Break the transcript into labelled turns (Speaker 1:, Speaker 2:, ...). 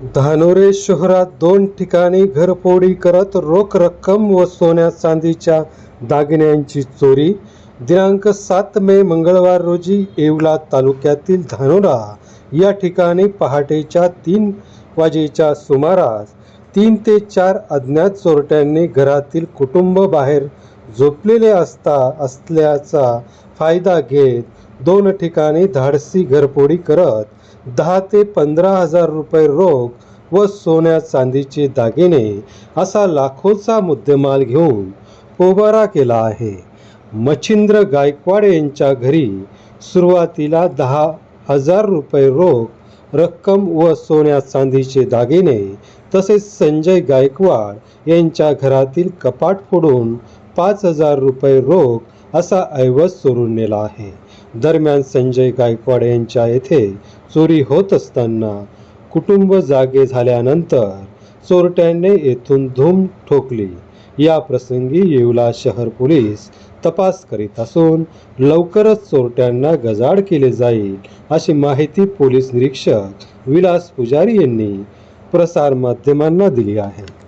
Speaker 1: धानोरे शहरात दोन ठिकाणी घरफोडी करत रोख रक्कम व सोन्या चांदीच्या दागिन्यांची चोरी. दिनांक सात मे मंगळवार रोजी येवला तालुक्यातील धानोरा या ठिकाणी पहाटेच्या तीन वाजेच्या सुमारास तीन ते चार अज्ञात चोरट्यांनी घरातील कुटुंब बाहेर झोपलेले असता असल्याचा फायदा घेत दोन ठिकाणी धाडसी घरफोडी करत दहा ते पंधरा हजार रुपये रोख व सोन्या चांदीचे दागिने असा लाखोचा मुद्देमाल घेऊन पोबारा केला आहे. मच्छिंद्र गायकवाड यांच्या घरी सुरुवातीला दहा हजार रुपये रोख रक्कम व सोन्या चांदीचे दागिने तसेच संजय गायकवाड यांच्या घरातील कपाट फोडून पाच हजार रुपये रोख असा ऐवज चोरून नेला आहे. दरम्यान संजय गायकवाड यांच्या येथे चोरी होत असताना कुटुंब जागे झाल्यानंतर चोरट्यांनी येथून धूम ठोकली. या प्रसंगी येवला शहर पोलीस तपास करीत असून लवकरच चोरट्यांना गजाड केले जाईल अशी माहिती पोलीस निरीक्षक विलास पुजारी यांनी प्रसार माध्यमांना दिली आहे.